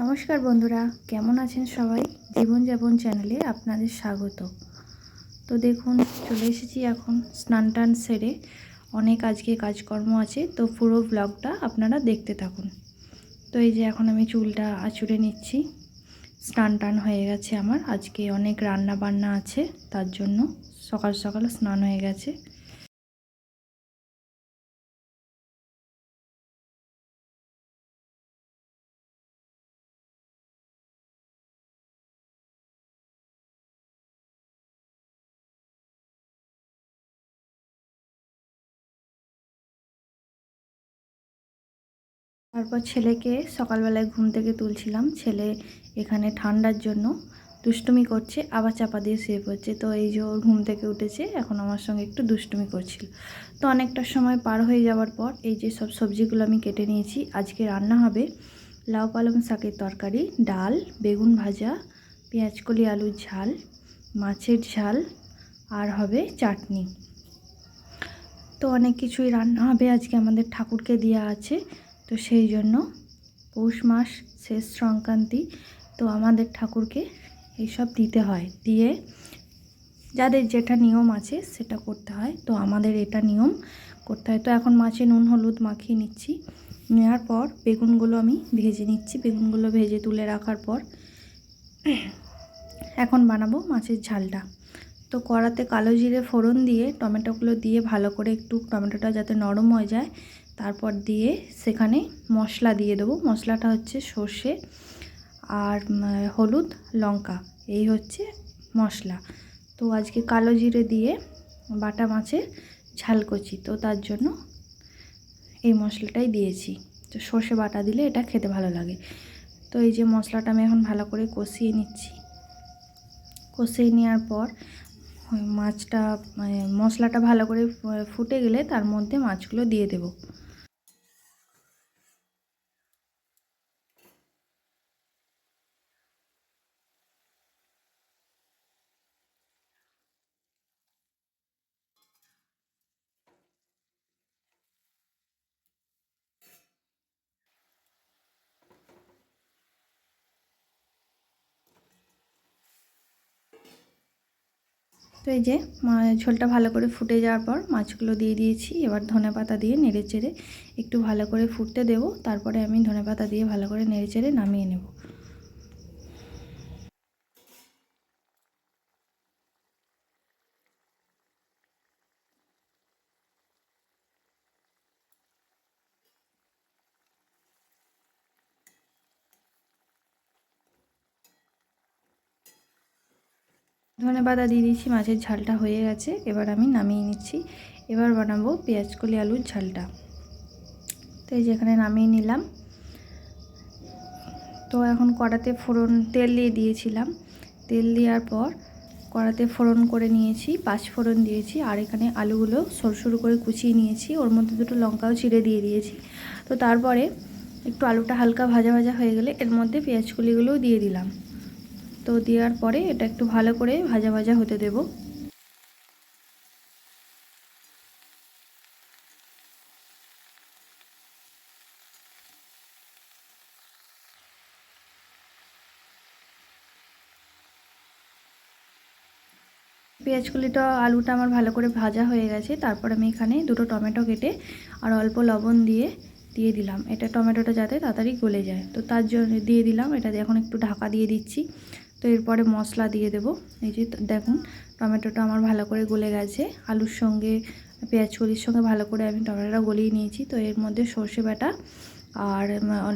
নমস্কার বন্ধুরা, কেমন আছেন সবাই? জীবনযাপন চ্যানেলে আপনাদের স্বাগত। তো দেখুন, চলে এসেছি এখন স্নান টান সেরে। অনেক আজকে কাজকর্ম আছে, তো পুরো ব্লগটা আপনারা দেখতে থাকুন। তো এই যে এখন আমি চুলটা আঁচড়ে নিচ্ছি। স্নান টান হয়ে গেছে আমার। আজকে অনেক রান্না বান্না আছে, তার জন্য সকাল সকাল স্নান হয়ে গেছে। তারপর ছেলেকে সকালবেলায় ঘুম থেকে তুলছিলাম। ছেলে এখানে ঠান্ডার জন্য দুষ্টুমি করছে, আবার চাপা দিয়ে শুয়ে পড়ছে। তো এই যে ওর ঘুম থেকে উঠেছে, এখন আমার সঙ্গে একটু দুষ্টুমি করছিল। তো অনেকটা সময় পার হয়ে যাওয়ার পর এই যে সব সবজিগুলো আমি কেটে নিয়েছি। আজকে রান্না হবে লাউ পালং শাকের তরকারি, ডাল, বেগুন ভাজা, পেঁয়াজকলি আলুর ঝাল, মাছের ঝাল, আর হবে চাটনি। তো অনেক কিছুই রান্না হবে আজকে। আমাদের ঠাকুরকে দেওয়া আছে। তো সেই জন্য পৌষ মাস, শেষ সংক্রান্তি, তো আমাদের ঠাকুরকে এইসব দিতে হয়। দিয়ে যাদের যেটা নিয়ম আছে সেটা করতে হয়। তো আমাদের এটা নিয়ম করতে হয়। তো এখন মাছে নুন, হলুদ মাখিয়ে নিচ্ছি। নেওয়ার পর বেগুনগুলো আমি ভেজে নিচ্ছি। বেগুনগুলো ভেজে তুলে রাখার পর এখন বানাবো মাছের ঝালটা। তো কড়াতে কালো জিরে ফোড়ন দিয়ে, টমেটোগুলো দিয়ে ভালো করে একটু টমেটোটা যাতে নরম হয়ে যায় তারপর দিয়ে সেখানে মশলা দিয়ে দেবো। মশলাটা হচ্ছে সর্ষে আর হলুদ, লঙ্কা। এই হচ্ছে মশলা। তো আজকে কালো জিরে দিয়ে বাটা মাছের ঝাল করছি। তো তার জন্য এই মশলাটাই দিয়েছি। তো সর্ষে বাটা দিলে এটা খেতে ভালো লাগে। তো এই যে মশলাটা আমি এখন ভালো করে কষিয়ে নিচ্ছি। কষিয়ে নেওয়ার পর মাছটা মানে মশলাটা ভালো করে ফুটে গেলে তার মধ্যে মাছগুলো দিয়ে দেবো। তো এই যে ঝোলটা ভালো করে ফুটে যাওয়ার পর মাছগুলো দিয়ে দিয়েছি। এবার ধনে পাতা দিয়ে নেড়ে চেড়ে একটু ভালো করে ফুটতে দেবো। তারপরে আমি ধনে পাতা দিয়ে ভালো করে নেড়ে চেড়ে নামিয়ে নেব। ধনে পাতা দিয়ে দিয়েছি, মাছের ঝালটা হয়ে গেছে, এবার আমি নামিয়ে নিচ্ছি। এবার বানাবো পেঁয়াজ কলি আলুর ঝালটা। তো এই যেখানে নামিয়ে নিলাম। তো এখন কড়াতে ফোড়ন, তেল দিয়ে দিয়েছিলাম। তেল দেওয়ার পর কড়াতে ফোড়ন করে নিয়েছি, পাঁচ ফোড়ন দিয়েছি, আর এখানে আলুগুলো সরু সরু করে কুচিয়ে নিয়েছি। ওর মধ্যে দুটো লঙ্কাও চিড়ে দিয়ে দিয়েছি। তো তারপরে একটু আলুটা হালকা ভাজা ভাজা হয়ে গেলে এর মধ্যে পেঁয়াজ কলিগুলোও দিয়ে দিলাম। তো দেওয়ার পরে এটা একটু ভালো করে ভাজা ভাজা হতে দেব। পেঁয়াজগুলিটা আলুটা আমার ভালো করে ভাজা হয়ে গেছে। তারপর আমি এখানে দুটো টমেটো কেটে আর অল্প লবণ দিয়ে দিয়ে দিলাম। এটা টমেটোটা যাতে তাড়াতাড়ি গলে যায়। তো তার জন্য দিয়ে দিলাম। এটা এখন একটু ঢাকা দিয়ে দিচ্ছি। তো এরপরে মশলা দিয়ে দেব। এই যে দেখুন, টমেটোটা আমার ভালো করে গলে গেছে। আলুর সঙ্গে, পেঁয়াজ কলির সঙ্গে ভালো করে আমি টমেটোটা গলিয়ে নিয়েছি। তো এর মধ্যে সর্ষে বাটা আর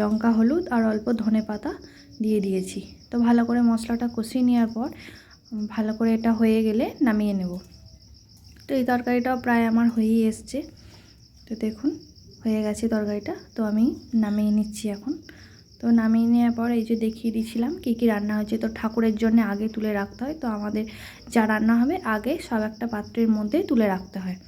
লঙ্কা, হলুদ আর অল্প ধনে পাতা দিয়ে দিয়েছি। তো ভালো করে মশলাটা কষিয়ে নেওয়ার পর ভালো করে এটা হয়ে গেলে নামিয়ে নেব। তো এই তরকারিটাও প্রায় আমার হয়েই এসছে। তো দেখুন, হয়ে গেছে তরকারিটা। তো আমি নামিয়ে নিচ্ছি এখন। তো নামিয়ে নেওয়ার পর এই যে দেখিয়ে দিয়েছিলাম কী কী রান্না হয়েছে। তো ঠাকুরের জন্য আগে তুলে রাখতে হয়। তো আমাদের যা রান্না হবে আগে সব একটা পাত্রের মধ্যে তুলে রাখতে হয়।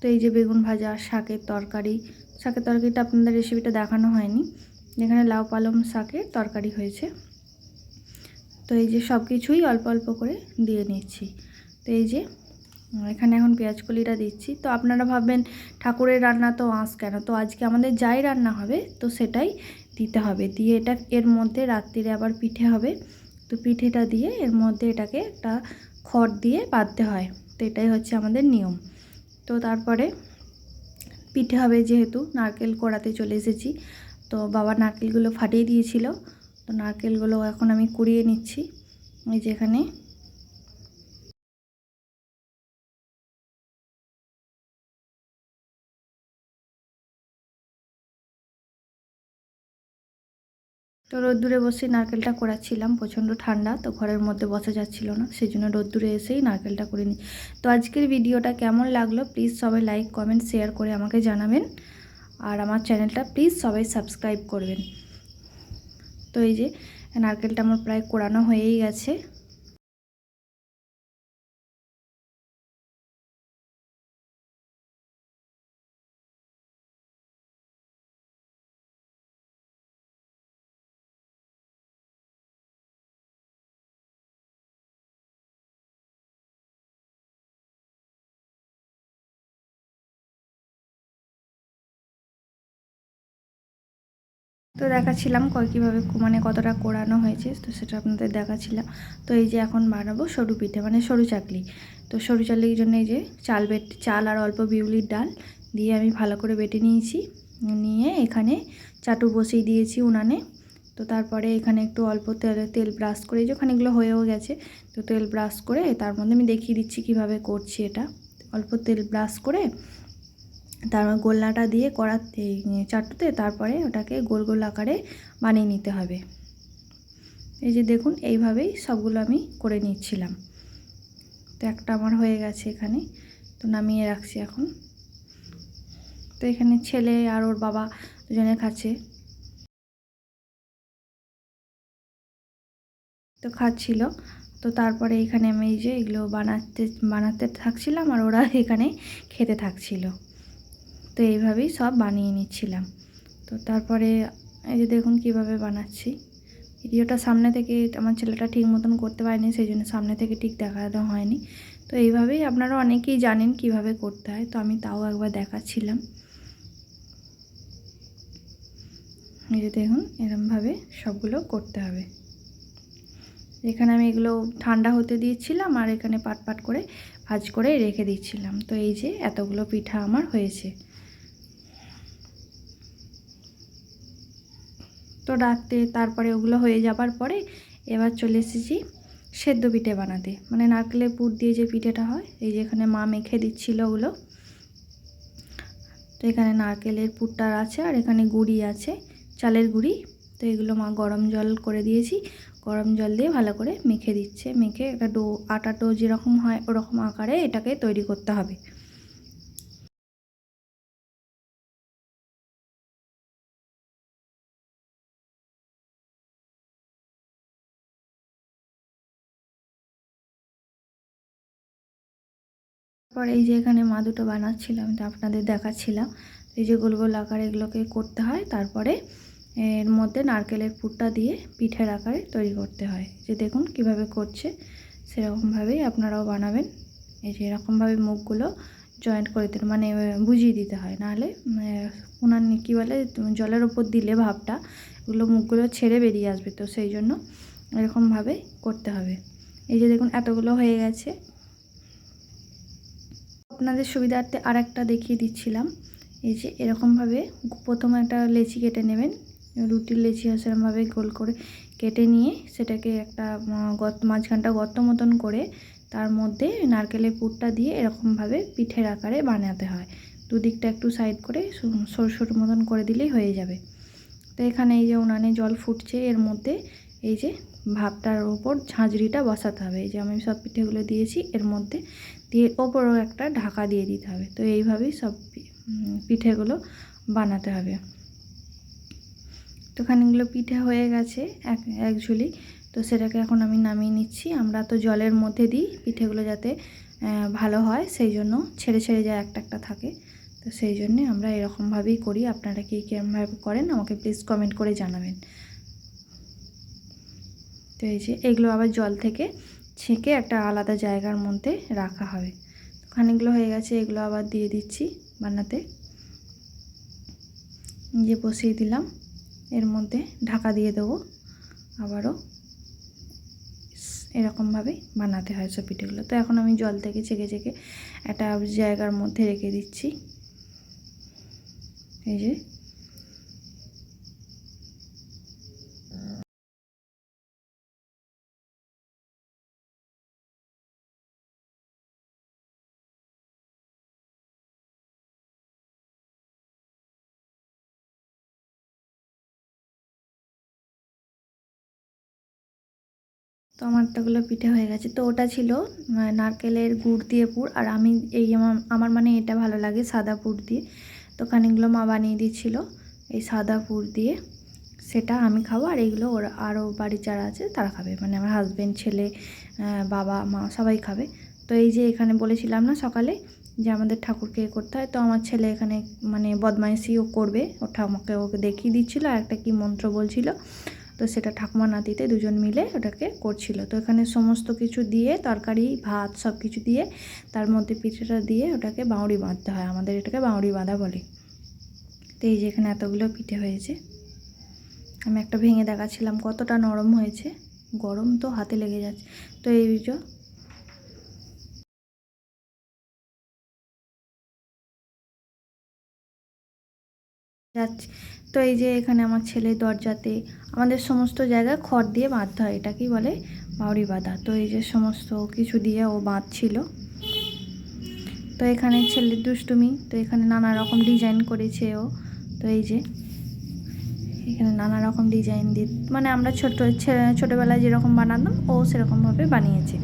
তো এই যে বেগুন ভাজা, শাকের তরকারি, শাকের তরকারিটা আপনাদের রেসিপিটা দেখানো হয়নি। যেখানে লাউ, পালং শাকের তরকারি হয়েছে। তো এই যে সব কিছুই অল্প অল্প করে দিয়ে নিচ্ছি। তো এই যে এখানে এখন পেঁয়াজ কলিটা দিচ্ছি। তো আপনারা ভাববেন ঠাকুরের রান্না তো আঁশ কেন? তো আজকে আমাদের যাই রান্না হবে, তো সেটাই দিতে হবে। দিয়ে এটা এর মধ্যে রাত্রিরে আবার পিঠে হবে। তো পিঠেটা দিয়ে এর মধ্যে এটাকে একটা খড় দিয়ে বাঁধতে হয়। তো এটাই হচ্ছে আমাদের নিয়ম। তো তারপরে পিঠে হবে যেহেতু, নারকেল কোড়াতে চলে এসেছি। তো বাবা নারকেলগুলো ফাটিয়ে দিয়েছিল। তো নারকেলগুলো এখন আমি কুড়িয়ে নিচ্ছি। এই যে তো রোদ্দুরে বসে নারকেলটা করাচ্ছিলাম প্রচণ্ড ঠান্ডা, তো ঘরের মধ্যে বসা যাচ্ছিল না সেই জন্য রোদ্দুরে এসেই নারকেলটা করে তো আজকের ভিডিওটা কেমন লাগল প্লিজ সবাই লাইক, কমেন্ট, শেয়ার করে আমাকে জানাবেন, আর আমার চ্যানেলটা প্লিজ সবাই সাবস্ক্রাইব করবেন। তো এই যে, নারকেলটা আমার প্রায় কোরানো হয়েই গেছে। তো দেখাচ্ছিলাম কীভাবে মানে কতটা কোরানো হয়েছে, তো সেটা আপনাদের দেখাচ্ছিলাম। তো এই যে এখন বানাবো সরু পিঠে মানে সরু চাকলি। তো সরু চাকলির জন্য এই যে চাল বেট চাল আর অল্প বিউলির ডাল দিয়ে আমি ভালো করে বেটে নিয়েছি। নিয়ে এখানে চাটু বসিয়ে দিয়েছি উনানে। তো তারপরে এখানে একটু অল্প তেল তেল ব্রাশ করে যে ওখানে এগুলো হয়েও গেছে, তো তেল ব্রাশ করে তার মধ্যে আমি দেখিয়ে দিচ্ছি কীভাবে করছি এটা। অল্প তেল ব্রাশ করে তারপর গোল্লাটা দিয়ে এই চাটুতে তারপরে ওটাকে গোল গোল আকারে বানিয়ে নিতে হবে। এই যে দেখুন, এইভাবেই সবগুলো আমি করে নিচ্ছিলাম। তো একটা আমার হয়ে গেছে এখানে, তো নামিয়ে রাখছি এখন। তো এখানে ছেলে আর ওর বাবা দুজনে খাচ্ছে। তো খাচ্ছিল। তো তারপরে এখানে আমি এই যে এগুলো বানাতে বানাতে থাকছিলাম আর ওরা এখানে খেতে থাকছিল। তো এইভাবেই সব বানিয়ে নিচ্ছিলাম। তো তারপরে এই যে দেখুন কীভাবে বানাচ্ছি। ভিডিওটা সামনে থেকে আমার ছেলেটা ঠিক মতন করতে পারেনি সেই জন্য সামনে থেকে ঠিক দেখানো হয়নি। তো এইভাবেই আপনারা অনেকেই জানেন কীভাবে করতে হয়, তো আমি তাও একবার দেখাচ্ছিলাম। এই যে দেখুন, এরমভাবে সবগুলো করতে হবে। এখানে আমি এগুলো ঠান্ডা হতে দিয়েছিলাম আর এখানে পাট পাট করে ভাজ করে রেখে দিচ্ছিলাম। তো এই যে এতগুলো পিঠা আমার হয়েছে। তো রাত্রে তারপরে ওগুলো হয়ে যাবার পরে এবার চলে এসেছি সেদ্ধ পিঠে বানাতে। মানে নারকেলের পুর দিয়ে যে পিঠেটা হয়, এই যে এখানে মা মেখে দিচ্ছিল ওগুলো। তো এখানে নারকেলের পুরটার আছে আর এখানে গুড়ি আছে, চালের গুড়ি। তো এগুলো মা গরম জল করে দিয়েছি, গরম জল দিয়ে ভালো করে মেখে দিচ্ছে। মেখে একটা ডো, আটা ডো যেরকম হয় ওরকম আকারে এটাকে তৈরি করতে হবে। তারপর এই যে এখানে মা দুটো বানাচ্ছিলাম তো আপনাদের দেখাচ্ছিলাম। এই যে গোল গোল আকারে এগুলোকে করতে হয়, তারপরে এর মধ্যে নারকেলের পুরটা দিয়ে পিঠের আকারে তৈরি করতে হয়। যে দেখুন কীভাবে করছে, সেরকমভাবেই আপনারাও বানাবেন। এই যে এরকমভাবে মুখগুলো জয়েন্ট করে দিতে মানে বুঝিয়ে দিতে হয়। নাহলে ওনার কী বলে, জলের ওপর দিলে ভাবটা, এগুলো মুখগুলো ছেড়ে বেরিয়ে আসবে। তো সেই জন্য এরকমভাবে করতে হবে। এই যে দেখুন এতগুলো হয়ে গেছে। আপনাদের সুবিধার্থে আর একটা দেখিয়ে দিচ্ছিলাম। এই যে এরকমভাবে প্রথমে একটা লেচি কেটে নেবেন, রুটির লেচি সেরকমভাবে গোল করে কেটে নিয়ে সেটাকে একটা গত, মাঝখানটা গর্ত মতন করে তার মধ্যে নারকেলের পুরটা দিয়ে এরকমভাবে পিঠের আকারে বানাতে হয়। দুদিকটা একটু সাইড করে সরু সরু মতন করে দিলেই হয়ে যাবে। তো এখানে এই যে উনানে জল ফুটছে, এর মধ্যে এই যে ভাবটার ওপর ঝাঁঝরিটা বসাতে হবে। এই যে আমি সব পিঠেগুলো দিয়েছি, এর মধ্যে দিয়ে ওপরও একটা ঢাকা দিয়ে দিতে হবে। তো এইভাবেই সব পিঠেগুলো বানাতে হবে। তো খানিকগুলো পিঠে হয়ে গেছে এক এক ঝুলি। তো সেটাকে এখন আমি নামিয়ে নিচ্ছি। আমরা তো জলের মধ্যে দিই পিঠেগুলো যাতে ভালো হয়, সেই জন্য ছেড়ে ছেড়ে যায় একটা একটা থাকে। তো সেই জন্যে আমরা এরকমভাবেই করি। আপনারা কী কীরকমভাবে করেন আমাকে প্লিজ কমেন্ট করে জানাবেন। তো এই যে এগুলো আবার জল থেকে ছেঁকে একটা আলাদা জায়গার মধ্যে রাখা হবে। খানিকগুলো হয়ে গেছে, এগুলো আবার দিয়ে দিচ্ছি বানাতে যে বসিয়ে দিলাম, এর মধ্যে ঢাকা দিয়ে দেবো। আবারও এরকমভাবেই বানাতে হয় সব পিঠেগুলো তো এখন আমি জল থেকে ছেঁকে ছেঁকে একটা জায়গার মধ্যে রেখে দিচ্ছি। এই যে তো আমার আমারটাগুলো পিঠে হয়ে গেছে। তো ওটা ছিল নারকেলের গুড় দিয়ে পুর, আর আমি এই আমার আমার মানে এটা ভালো লাগে সাদা পুর দিয়ে। তো খানিকগুলো মা বানিয়ে দিচ্ছিল এই সাদা পুর দিয়ে। সেটা আমি খাব, আর এইগুলো ওরা আরও বাড়ির যারা আছে তারা খাবে। মানে আমার হাজব্যান্ড ছেলে বাবা, মা সবাই খাবে। তো এই যে এখানে বলেছিলাম না সকালে যে আমাদের ঠাকুরকে করতে হয়, তো আমার ছেলে এখানে মানে বদমাইশিও করবে। ও ঠাকুমাকে ওকে দেখিয়ে দিচ্ছিল, আর একটা কি মন্ত্র বলছিল তো সেটা ঠাকুমা নাতিতে দুজন মিলে ওটাকে করছিল। তো এখানে সমস্ত কিছু দিয়ে, তরকারি, ভাত সব কিছু দিয়ে, তার মধ্যে পিঠেটা দিয়ে ওটাকে বাউড়ি বাঁধতে হয়। আমাদের এটাকে বাউড়ি বাঁধা বলে। তো এই যে এখানে এতগুলো পিঠে হয়েছে। আমি একটা ভেঙে দেখাচ্ছিলাম, কতটা নরম হয়েছে। গরম তো হাতে লেগে যাচ্ছে। তো এই যে যাচ্ছে। তো এই যে এখানে আমার ছেলে দরজাতে, আমাদের সমস্ত জায়গায় খড় দিয়ে বাঁধতে হয় এটা কি বলে বাউরি বাঁধা। তো এই যে সমস্ত কিছু দিয়ে ও বাঁধছিল। তো এখানে ছেলের দুষ্টুমি, তো এখানে নানা রকম ডিজাইন করেছে ও। তো এই যে এখানে নানা রকম ডিজাইন দিয়ে মানে আমরা ছোটো ছোটোবেলায় যেরকম বানাতাম, ও সেরকমভাবে বানিয়েছে।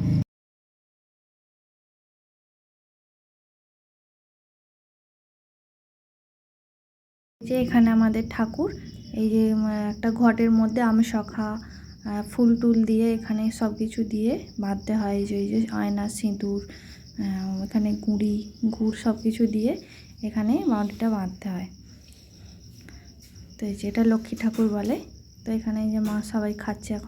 যে এখানে আমাদের ঠাকুর এই যে একটা ঘটের মধ্যে আম শখা আহ, ফুল টুল দিয়ে এখানে সব কিছু দিয়ে বাঁধতে হয় যে এই যে আয়না সিঁদুর এখানে গুঁড়ি গুড় সব কিছু দিয়ে এখানে মাটিটা বাঁধতে হয়। তো এই যে এটা লক্ষ্মী ঠাকুর বলে। তো এখানে যে মা সবাই খাচ্ছে এখন।